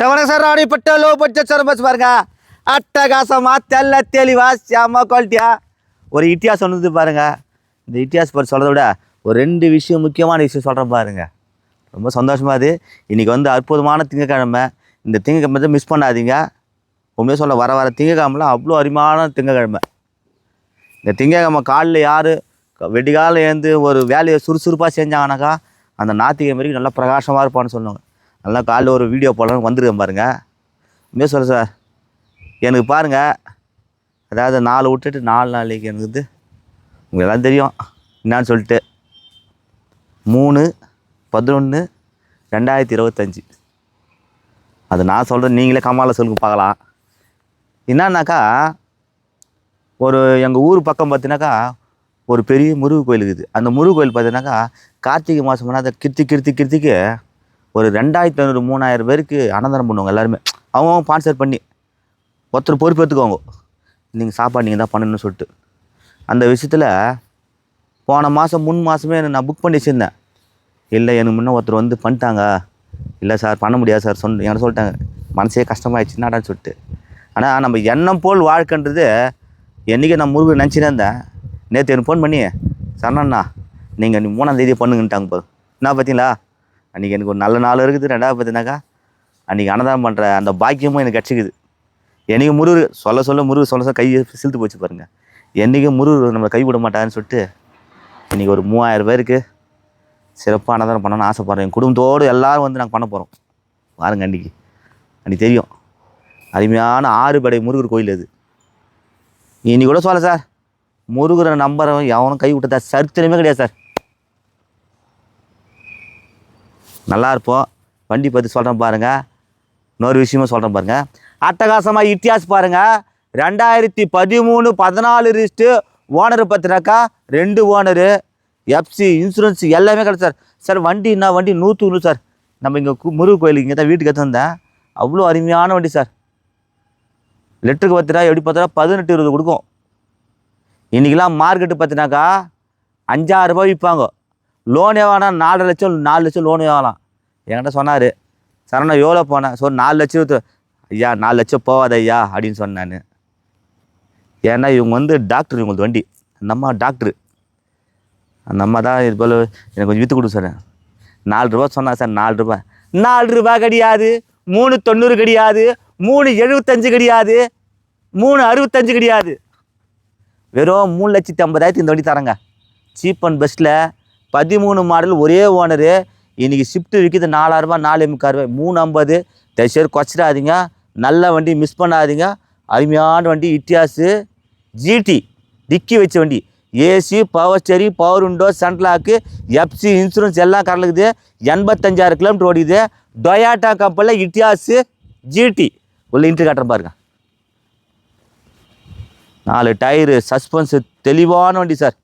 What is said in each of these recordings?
செவனசர் ஆடிப்பட்ட low budget sir bus பாருங்க அட்டகாசமா தெல்ல தெளிவா சாமா குவாலிட்டியா. ஒரு இட்டியாஸ் சொன்னது பாருங்க. இந்த இட்டியாஸ் பற்றி சொல்கிறத விட ஒரு ரெண்டு விஷயம் முக்கியமான விஷயம் சொல்கிறேன் பாருங்க. ரொம்ப சந்தோஷமா இது இன்றைக்கி வந்து அற்புதமான திங்கக்கிழமை. இந்த திங்கக்கிழமை மிஸ் பண்ணாதீங்க. உண்மையாக சொல்ல வர வர திங்கக்கிழமெலாம் அவ்வளோ அருமையான திங்கக்கிழமை. இந்த திங்கக்கிழமை காலைல யார்? வெடிகாலம் ஏந்து ஒரு வேலையை சுறுசுறுப்பாக செஞ்சாங்கனாக்கா அந்த ஞாத்திகை வரைக்கும் நல்லா பிரகாசமாக இருப்பான்னு சொல்லுவாங்க. நல்லா காலைல ஒரு வீடியோ போடலான்னு வந்துருக்கேன் பாருங்கள் உண்மையாக சொல்ல சார் எனக்கு பாருங்கள் அதாவது நாலு விட்டுட்டு நாலு நாளைக்கு எனக்கு வந்து உங்களுக்கு எல்லாம் தெரியும். என்னன்னு சொல்லிட்டு. மூணு பதினொன்று ரெண்டாயிரத்தி இருபத்தஞ்சி. அது நான் சொல்கிறேன் நீங்களே கமால சொல்லுங்க பார்க்கலாம். என்னன்னாக்கா ஒரு எங்கள் ஊர் பக்கம் பார்த்தீங்கன்னாக்கா ஒரு பெரிய முருகு கோயில் இருக்குது. அந்த முருகு கோயில் பார்த்தீங்கன்னாக்கா கார்த்திகை மாதம் பண்ணால் அதை கிருத்தி கிருத்தி கிருத்திக்கு ஒரு ரெண்டாயிரத்தி ஐநூறு மூணாயிரம் பேருக்கு அன்னதானம் பண்ணுவாங்க எல்லாருமே. அவங்க ஸ்பான்சர் பண்ணி ஒருத்தர் பொறுப்பு எடுத்துக்கோங்க நீங்கள் சாப்பாடு நீங்கள் தான் பண்ணணும்னு சொல்லிட்டு. அந்த விஷயத்தில் போன மாதம் முன் மாதமே நான் புக் பண்ணி வச்சுருந்தேன். இல்லை எனக்கு முன்னே ஒருத்தர் வந்து பண்ணிட்டாங்க. இல்லை சார் பண்ண முடியாது சார் சொன்ன என்கிட்ட சொல்லிட்டாங்க. மனசே கஷ்டமாயிடுச்சு என்னடான்னு சொல்லிட்டு. ஆனால் நம்ம எண்ணம் போல் வாழ்க்கைன்றது என்றைக்கு நான் முருகன் நினச்சினே இருந்தேன் நேற்று எனக்கு ஃபோன் பண்ணி சரணண்ணா நீங்கள் நீ மூணாம் தேதி பண்ணுங்கன்ட்டாங்க போதும் என்ன பார்த்தீங்களா? அன்றைக்கி எனக்கு ஒரு நல்ல நாள் இருக்குது ரெண்டாவது பார்த்தீங்கன்னாக்கா அன்றைக்கி அன்னதானம் பண்ணுற அந்த பாக்கியமும் எனக்கு கிடச்சிக்குது. என்றைக்கு முருகர் சொல்ல சொல்ல முருகர் சொல்ல சொல்ல கையை சிலுத்து போச்சு பாருங்கள் என்றைக்கும் முருகர் நம்மளை கை விட மாட்டாருன்னு சொல்லிட்டு இன்றைக்கி ஒரு மூவாயிரம் பேருக்கு சிறப்பாக அன்னதானம் பண்ணணும்னு ஆசைப்பட்றேன் என் குடும்பத்தோடு எல்லாரும் வந்து நாங்கள் பண்ண போகிறோம் பாருங்க அன்றைக்கி அன்றைக்கி தெரியும். அருமையான ஆறுபடை முருகர் கோயில் அது. இன்னைக்கு கூட சொல்ல சார் முருகரை நம்புறவன் எவனும் கை விட்டதா? சரித்திரமே கிடையாது சார். நல்லா இருப்போம் வண்டி பற்றி சொல்கிறேன் பாருங்கள் இன்னொரு விஷயமா சொல்கிறேன் பாருங்கள் அட்டகாசமாக இத்தியாஸ் பாருங்கள் ரெண்டாயிரத்தி பதிமூணு பதினாலு ரிஸ்ட்டு ஓனர் பார்த்தினாக்கா ரெண்டு ஓனரு. எஃப்சி இன்சூரன்ஸ் எல்லாமே கிடையாது சார். சார் வண்டி என்ன? வண்டி நூற்று நூறு சார். நம்ம இங்கே முருகு கோயிலுக்கு இங்கே தான் வீட்டுக்கு எடுத்து வந்தேன். அவ்வளோ அருமையான வண்டி சார். லிட்டருக்கு பத்து எப்படி பார்த்தா பதினெட்டு இருபது கொடுக்கும். இன்றைக்கெலாம் மார்க்கெட்டு பார்த்தினாக்கா அஞ்சாறு ரூபாய் விற்பாங்க. லோனே வேணாம் நாலரை லட்சம் நாலு லட்சம் லோன் வாங்கலாம். என்கிட்ட சொன்னார். சரணா எவ்வளோ போனேன்? ஸோ நாலு லட்சம் ஐயா நாலு லட்சம் போகாத ஐயா அப்படின்னு சொன்னேன் ஏன்னா இவங்க வந்து டாக்டர் இவங்களுக்கு வண்டி. அந்த அம்மா டாக்டரு அந்த அம்மா தான் இது போல் எனக்கு கொஞ்சம் விற்று கொடுங்க சார். நாலு ரூபா சொன்னா சார் நாலு ரூபா. நாலு ரூபா கிடையாது. மூணு தொண்ணூறு கிடையாது. மூணு எழுபத்தஞ்சு கிடையாது. மூணு அறுபத்தஞ்சு கிடையாது. வெறும் மூணு லட்சத்தி ஐம்பதாயிரத்து இந்த வண்டி தரேங்க. சீப் அண்ட் பெஸ்ட்டில் பதிமூணு மாடல் ஒரே ஓனரு. இன்றைக்கி ஷிஃப்ட்டு விற்கிது நாலாயிரரூபா நாலு முக்கால் ரூபாய் மூணு ஐம்பது. தயவுசெய்து குறைச்சிடாதீங்க. நல்ல வண்டி மிஸ் பண்ணாதீங்க. அருமையான வண்டி இட்டியாஸு ஜிடி டிக்கி வச்ச வண்டி. AC power steering power window central lock FC insurance எல்லாம் கடலுக்குது எண்பத்தஞ்சாயிரம் கிலோமீட்டர் ஓடிது டொயாட்டா கப்பலில் இட்டியாஸு ஜிடி உள்ள இன்ட்ரி காட்டுறேன் பாருங்க. நாலு டயரு சஸ்பென்ஸு தெளிவான வண்டி சார்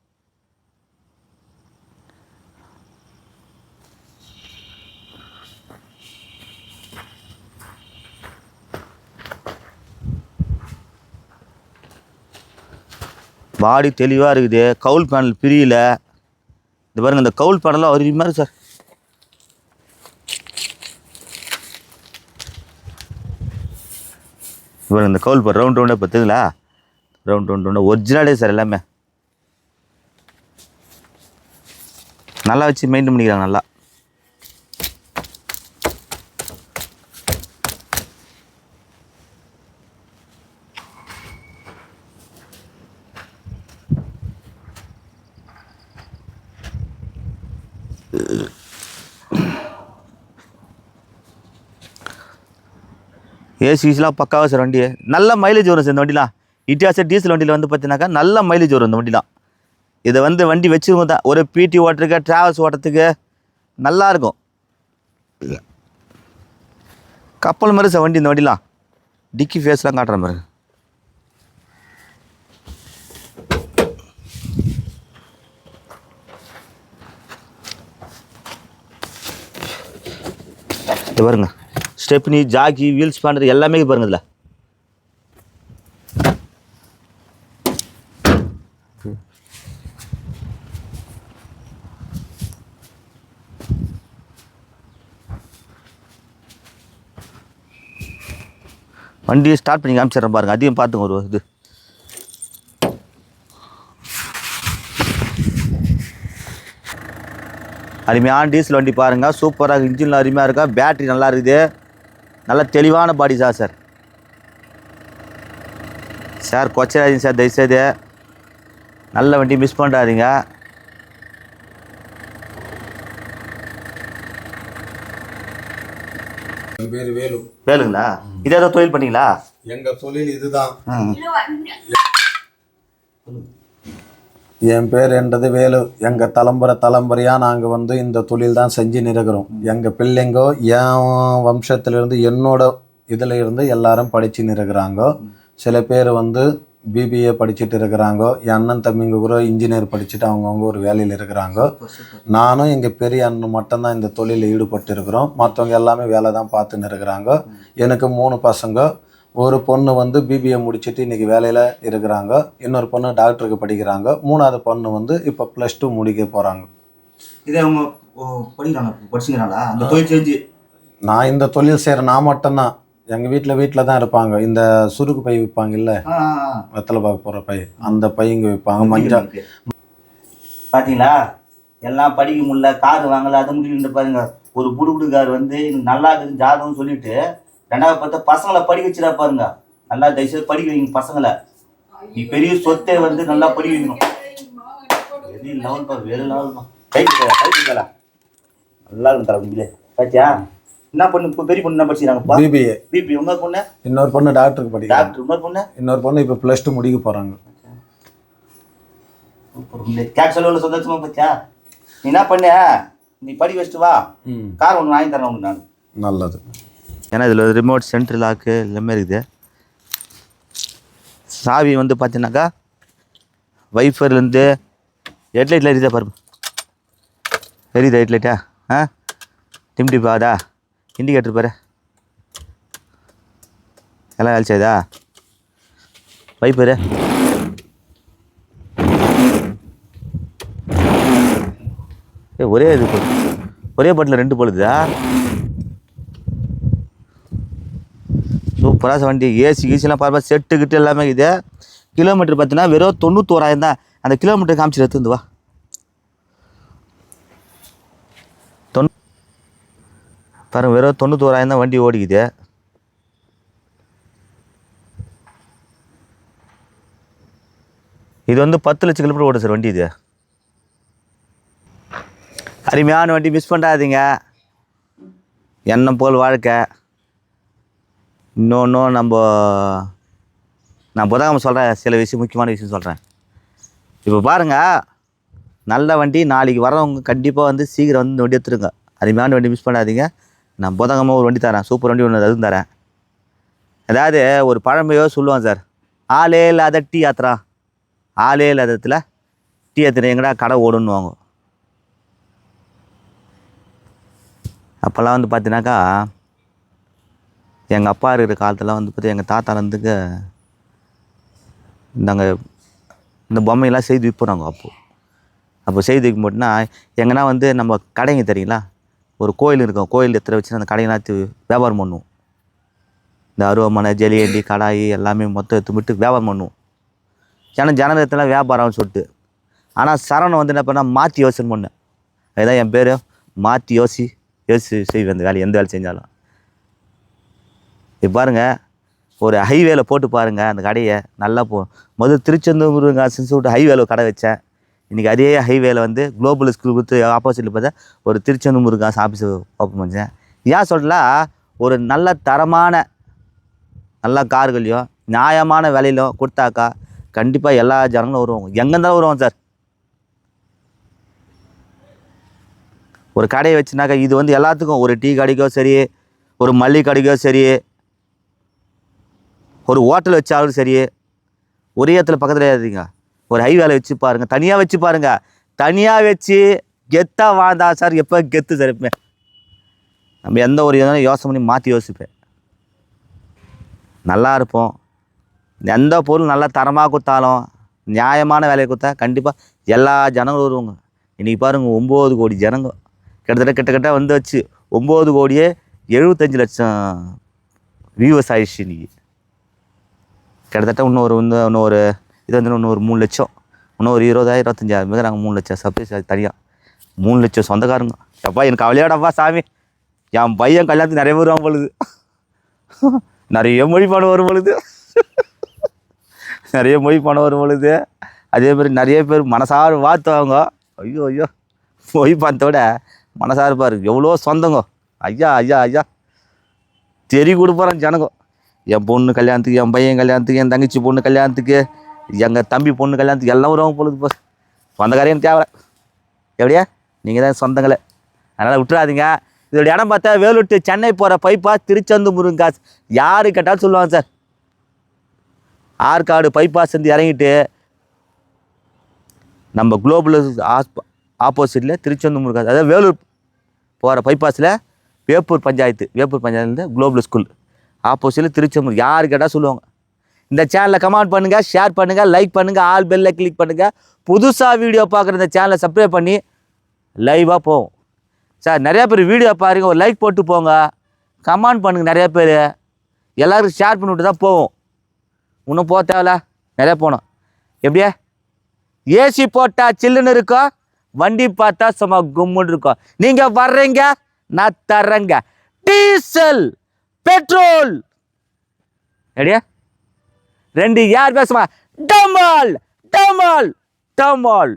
பாடி தெளிவாக இருக்குது. கவுல் பேனல் பிரியல. இந்த பாருங்க இந்த கவுல் பேனலாம் ஒரு மாதிரி சார் இது இந்த கவுல் பேன் ரவுண்ட் ரவுண்டாக பார்த்துங்களா ரவுண்ட் ரவுண்ட் ரவுண்டாக ஒரிஜினலே சார் எல்லாமே. நல்லா வச்சு மெயின்டைன் பண்ணிக்கிறாங்க நல்லா. ஏசிஸ்லாம் பக்காவாக சார் வண்டி நல்ல மைலேஜ் வரும் சார் இந்த வண்டிலாம். இட்டியாச டீசல் வண்டியில் வந்து பார்த்தீங்கன்னாக்கா நல்ல மைலேஜ் வரும் இந்த வண்டிலாம். இதை வந்து வண்டி வச்சுருவோம் தான். ஒரு பிடி ஓட்டுறதுக்கு ட்ராவல்ஸ் ஓட்டுறதுக்கு நல்லா இருக்கும். கப்பல் மாதிரி சார் வண்டி இந்த வண்டிலாம். டிக்கி ஃபேஸ்லாம் காட்டுற மாதிரி. இது பாருங்க. ஸ்டெப்னி ஜாக்கி வீல் ஸ்பாண்டர் எல்லாமே பாருங்க இதில் வண்டியை ஸ்டார்ட் பண்ணி காமிச்சிடுறேன் பாருங்க. அதையும் பார்த்துங்க ஒரு இது. அருமையான டீசல் வண்டி பாருங்கள் சூப்பராக இன்ஜின் அருமையாக இருக்கா? பேட்டரி நல்லா இருக்குது. நல்ல தெளிவான பாடி தான் சார் சார் கொச்சராதீங்க சார் தயவுசெய்து நல்ல வண்டி மிஸ் பண்ணாதீங்க. பேர் வேலு. வேலுங்களா? இதே ஏதோ தொழில் பண்ணீங்களா? எங்க தொழில் இதுதான். என் பேர் என்றது வேலு. எங்க தலைமுறை தலைமுறையா நாங்க வந்து இந்த தொழில் தான் செஞ்சு இருக்கிறோம் எங்க பிள்ளைங்கோ என் வம்சத்திலிருந்து என்னோட இதுல இருந்து எல்லாரும் படிச்சு இருக்கிறாங்க சில பேர் வந்து பிபிஏ படிச்சுட்டு இருக்கிறாங்க என் அண்ணன் தம்பிங்க கூட இன்ஜினியர் படிச்சுட்டு அவங்கவுங்க ஒரு வேலையில் இருக்கிறாங்க. நானும் எங்கள் பெரிய அண்ணன் மட்டும்தான் இந்த தொழிலில் ஈடுபட்டு இருக்கிறோம் மற்றவங்க எல்லாமே வேலை தான் பார்த்துன்னு இருக்கிறாங்க. எனக்கு மூணு பசங்க. ஒரு பொண்ணு வந்து பிபிஏ முடிச்சுட்டு இன்னைக்கு வேலையில் இருக்கிறாங்க. இன்னொரு பொண்ணு டாக்டருக்கு படிக்கிறாங்க. மூணாவது பொண்ணு வந்து இப்போ ப்ளஸ் டூ முடிக்க போகிறாங்க இதே அவங்க படிக்கிறாங்க படிச்சுங்கிறாங்களா அந்த தொழில் செஞ்சு? நான் இந்த தொழில் செய்கிற நான் மட்டும்தான். எங்கள் வீட்டில் வீட்டில் தான் இருப்பாங்க. இந்த சுருக்கு பை விற்பாங்கல்ல வெத்தலை பார்க்க போகிற பை. அந்த பை இங்கே விற்பாங்க மஞ்சள். பாத்தீங்களா? எல்லாம் படிக்க முடியல. கார் வாங்கல. அது முடியல பாருங்க. ஒரு புடுபுடு கார் வந்து எனக்கு நல்லா இருக்குது ஜாதகம் சொல்லிட்டு ரெண்டாவது பார்த்தா பசங்களை படிக்க வச்சுடா பாருங்க. நல்லா தயவுசெய்து படிக்க வைங்க பசங்களை. நீ பெரிய சொத்தை வந்து நல்லா படிக்க வைக்கணும். வெரி லெவல் பாரு வெரி லெவல் கைட்டு நல்லா இருக்கும் தர முடியல பாத்தியா? என்ன பொண்ணு பெரிய பொண்ணு என்ன படிச்சுக்கிறாங்கப்பா பிபிஏ பிபி உங்க பொண்ணு? இன்னொரு பொண்ணு டாக்டருக்கு படிக்கிறாங்க. டாக்டர் இன்னொரு பொண்ணு? இன்னொரு பொண்ணு இப்போ ப்ளஸ் டூ முடிக்க போகிறாங்க கேட்க சொல்ல சந்தோஷமா பத்தியா? நீ என்ன பண்ண? நீ படிக்க வச்சுட்டு வா. கார் ஒன்று வாங்கி தரேன் உனக்கு நான். நல்லது. ஏன்னா இதில் ரிமோட் சென்ட்ரு லாக்கு எல்லாமே இருக்குது. சாவி வந்து பார்த்தீங்கன்னாக்கா வைஃபர்லேருந்து ஹெட்லைட்டில் எரியுதா பாரு எரியுதா ஹெட்லைட்டா ஆ? டிம்டி பாதா இண்டிகேட்டர் பாரு. எல்லாம் வேலை செய்யுதா வைப்பரு ஏ ஒரே இது ஒரே பட்டில் ரெண்டு பொழுதா சூப்பராக வண்டி ஏசி கீசிலாம் பார்ப்பா செட்டு கிட்டு எல்லாமே இது. கிலோமீட்டர் பார்த்தீங்கன்னா வெறும் தொண்ணூத்தோராயிரம் தான். அந்த கிலோமீட்டர் காமிச்சு எடுத்துருந்து வா. தொண்ணூ பாருங்க வெறும் தொண்ணூத்தோராயிரம் தான் வண்டி ஓடிக்குது. இது வந்து பத்து லட்சம் கிலோமீட்டர் ஓடும் சார் வண்டி இது. அருமையான வண்டி மிஸ் பண்ணாதீங்க. எண்ணம் போல் வாழ்க்கை. இன்னொன்றும் நம்ம நான் புதகம் சொல்கிறேன் சில விஷயம் முக்கியமான விஷயம் சொல்கிறேன் இப்போ பாருங்கள் நல்ல வண்டி நாளைக்கு வரவங்க கண்டிப்பாக வந்து சீக்கிரம் வந்து இந்த வண்டி எடுத்துருங்க. அருமையான வண்டி மிஸ் பண்ணாதீங்க. நான் புதகமாக ஒரு வண்டி தரேன். சூப்பர் வண்டி ஒன்று அதுவும் தரேன். அதாவது ஒரு பழமையோ சொல்லுவான் சார் ஆளே இல்லாத டீ யாத்திரா? ஆளே இல்லாதத்தில் டீ யாத்திரை எங்கடா கடை ஓடுன்னுவாங்க. அப்போல்லாம் வந்து பார்த்தீங்கன்னாக்கா எங்கள் அப்பா இருக்கிற காலத்தில் வந்து பார்த்து எங்கள் தாத்தா வந்துங்க நாங்கள் இந்த பொம்மையெல்லாம் செய்து விற்போம் நாங்கள் அப்போது அப்போ செய்து வைக்க மாட்டோம்னா எங்கன்னா வந்து நம்ம கடைங்க தெரியுங்களா? ஒரு கோயில் இருக்கும். கோயில் எத்தனை வச்சு அந்த கடையெல்லாம் வியாபாரம் பண்ணுவோம். இந்த அருவமனை ஜெலியண்டி கடாயி எல்லாமே மொத்தம் எடுத்துமிட்டு வியாபாரம் பண்ணுவோம். ஏன்னா ஜனதத்தில் வியாபாரம்னு சொல்லிட்டு. ஆனால் சரவணன் வந்து என்ன பண்ணால் மாற்றி யோசனை பண்ணேன். அதுதான் என் பேர். மாற்றி யோசி யோசி செய்வேன் அந்த வேலையை. எந்த வேலை செஞ்சாலும். இப்போ பாருங்கள் ஒரு ஹைவேல போட்டு பாருங்கள் அந்த கடையை நல்லா போ முதல் திருச்செந்தூர் முருகன் சொல்லிட்டு ஹைவேல கடை வச்சேன். இன்றைக்கி அதே ஹைவேல வந்து குளோபல் ஸ்கூல் கொடுத்து ஆப்போசிட்டில் பார்த்தா ஒரு திருச்செந்தூர் முருகன் ஆஃபீஸ் ஓப்பன் பண்ணேன் ஏன் சொல்லலாம் ஒரு நல்ல தரமான நல்ல கார்களையும் நியாயமான விலையிலும் கொடுத்தாக்கா கண்டிப்பாக எல்லா ஜனங்களும் வருவாங்க. எங்கேருந்தாலும் வருவாங்க சார். ஒரு கடையை வச்சுனாக்கா இது வந்து எல்லாத்துக்கும் ஒரு டீ கடைக்கோ சரி ஒரு மல்லிகை கடைக்கோ சரி ஒரு ஹோட்டல் வச்சாலும் சரி ஒரே இடத்துல பக்கத்தில் இருக்கீங்க ஒரு ஹைவேல வச்சு பாருங்கள் தனியாக வச்சு பாருங்கள் தனியாக வச்சு கெத்தாக வாழ்ந்தா சார் எப்போ கெத்து சார் எப்பவுமே. நம்ம எந்த ஒரு இதனாலும் யோசனை பண்ணி மாற்றி யோசிப்பேன். நல்லா இருப்போம். எந்த பொருள் நல்லா தரமாக கொடுத்தாலும் நியாயமான விலையை கொடுத்தா கண்டிப்பாக எல்லா ஜனங்களும் வருவாங்க. இன்றைக்கி பாருங்கள் ஒம்பது கோடி ஜனங்க கிட்டத்தட்ட கிட்டத்தட்ட வந்து வச்சு ஒம்பது கோடியே எழுபத்தஞ்சு லட்சம் வியூவர்ஸ் ஆயிடுச்சு இன்றைக்கி கிட்டத்தட்ட இன்னொரு வந்து இன்னொரு இது வந்து இன்னும் ஒரு மூணு லட்சம் இன்னும் ஒரு இருபதாயிரம் இருபத்தஞ்சாயிரம் பேர் நாங்கள் மூணு லட்சம் சர்ப்ரைஸ் தனியாக மூணு லட்சம் சொந்தக்காரங்க. அப்பா எனக்கு கவலையோடப்பா சாமி. என் பையன் கல்யாணத்துக்கு நிறைய பேர் பொழுது. நிறைய மொழி பணம் வரும் பொழுது. நிறைய மொழி பணம் வரும் பொழுது. அதே மாதிரி நிறைய பேர் மனசார வாழ்த்துவாங்க ஐயோ ஐயோ. மொழி பணத்தோட மனசார பாரு எவ்வளோ சொந்தங்க. ஐயா ஐயா ஐயா. தெரி கொடுப்பாரான் ஜனகம் என் பொண்ணு கல்யாணத்துக்கு என் பையன் கல்யாணத்துக்கு என் தங்கச்சி பொண்ணு கல்யாணத்துக்கு எங்கள் தம்பி பொண்ணு கல்யாணத்துக்கு எல்லாம் வருவாங்க பொழுது போ. சொந்தக்காரையும் தேவை. எப்படியா? நீங்கள் தான் சொந்தங்களை. அதனால் விட்டுறாதீங்க. இதோட இடம் பார்த்தா வேலூர் to சென்னை போகிற பைப்பா திருச்செந்தூர் காசு யார் கேட்டாலும் சொல்லுவாங்க சார். ஆற்காடு பைபாஸ் வந்து இறங்கிட்டு நம்ம குளோபல் ஆப்போசிட்டில் திருச்செந்தூர் காசு அதாவது வேலூர் போகிற பைபாஸில் வேப்பூர் பஞ்சாயத்து வேப்பூர் பஞ்சாயத்துலேருந்து குளோபல் ஸ்கூல் ஆப்போசிட்டில் திருச்செந்தூர். யார் கேட்டால் சொல்லுவாங்க. இந்த சேனலை கமெண்ட் பண்ணுங்கள் ஷேர் பண்ணுங்கள் லைக் பண்ணுங்கள் ஆல் பெல்லில் கிளிக் பண்ணுங்கள் புதுசாக வீடியோ பார்க்குற இந்த சேனலை சப்ஸ்கிரைப் பண்ணி லைவாக போவோம். சார் நிறையா பேர் வீடியோ பாருங்கள் ஒரு லைக் போட்டு போங்க. கமெண்ட் பண்ணுங்கள் நிறையா பேர். எல்லாருக்கும் ஷேர் பண்ணிவிட்டு தான் போவோம். இன்னும் போக தேவையில்ல. நிறையா போகணும். எப்படியா? ஏசி போட்டால் சில்லுன்னு இருக்கும் வண்டி பார்த்தா சும்மா கும்முன்னு இருக்கும் நீங்கள் வர்றீங்க நான் தர்றேங்க. டீசல்! பெட்ரோல். ரெடியா ரெண்டு யார் பேசுமா? டமால் டமால் டமால்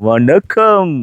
வணக்கம்.